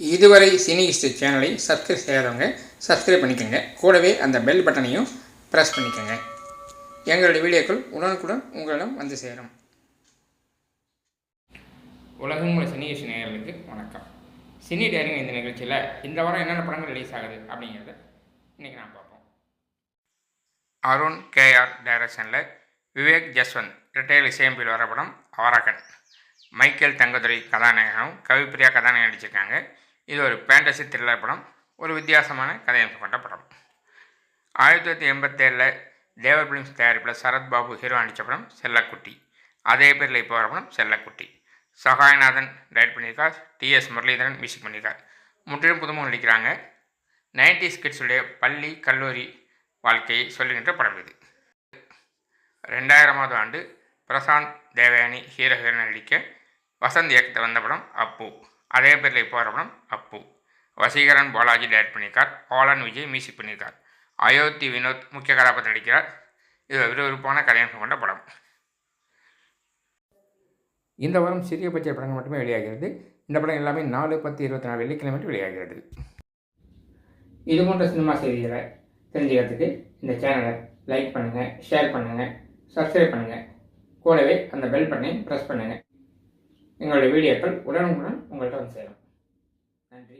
இதுவரை cine history சேனலை subscribe செய்யாதவங்க சப்ஸ்கிரைப் பண்ணிக்கோங்க. கூடவே அந்த பெல் பட்டனையும் ப்ரெஸ் பண்ணிக்கோங்க. எங்களுடைய வீடியோக்கள் உடனுக்குடன் உங்களிடம் வந்து சேரும். உலகம் உள்ள சினி ஹிஸ்ட்ரி நேயர்களுக்கு வணக்கம். சினி டேரிங் இந்த நிகழ்ச்சியில் இந்த வாரம் என்னென்ன படங்கள் ரிலீஸ் ஆகுது அப்படிங்கிறத இன்றைக்கி நான் பார்ப்போம். அருண் கேஆர் டைரக்ஷனில் விவேக் ஜஸ்வந்த் ரிட்டையர் இசையம்பில் வர படம் அவராகன் மைக்கேல் தங்கதுரை கதாநாயகனும் கவிப்பிரியா கதாநாயகன் நடிச்சிருக்காங்க. இது ஒரு ஃபேண்டசி த்ரில்லர் படம். ஒரு வித்தியாசமான கதையமைப்பு கொண்ட படம். ஆயிரத்தி தொள்ளாயிரத்தி எண்பத்தேழில் தேவர் பிலிம்ஸ் தயாரிப்பில் சரத் பாபு ஹீரோ நடித்த படம் செல்லக்குட்டி. அதே பேரில் இப்போ வர படம் செல்லக்குட்டி. சகாயநாதன் டைரக்ட் பண்ணியிருக்கார் டிஎஸ் முரளிதரன் மியூசிக் பண்ணியிருக்கார் முற்றிலும் புதுமுகம் நடிக்கிறாங்க. நைன்டி கிட்ஸுடைய பள்ளி கல்லூரி வாழ்க்கையை சொல்லுகின்ற படம் இது. ரெண்டாயிரமாவது ஆண்டு பிரசாந்த் தேவயானி ஹீரோ ஹீரோயின் நடிக்க வசந்த் இயக்கத்தில் வந்த படம் அப்பு. அதே பேரில் இப்போ வர படம் அப்பு. வசீகரன் பாலாஜி டேட் பண்ணியிருக்கார். ஆலன் விஜய் மியூசிக் பண்ணியிருக்கார். அயோத்தி வினோத் முக்கிய கதாபாத்திரம் நடிக்கிறார். இது விறுவிறுப்பான கதையமைப்பு கொண்ட படம். இந்த வாரம் சிறிய பட்ச படங்கள் மட்டுமே வெளியாகிறது. இந்த படம் எல்லாமே நாலு பத்து இருபத்தி நாலு வெள்ளிக்கிழமை வெளியாகிறது. இது போன்ற சினிமா செய்திகளை தெரிஞ்சுக்கிறதுக்கு இந்த சேனலை லைக் பண்ணுங்கள் ஷேர் பண்ணுங்கள் சப்ஸ்கிரைப் பண்ணுங்கள் கூடவே அந்த பெல் பட்டனையும் ப்ரெஸ் பண்ணுங்கள் எங்களுடைய வீடியோக்கள் உடனுக்குடன் உங்கள்கிட்ட வந்து சேரும். நன்றி.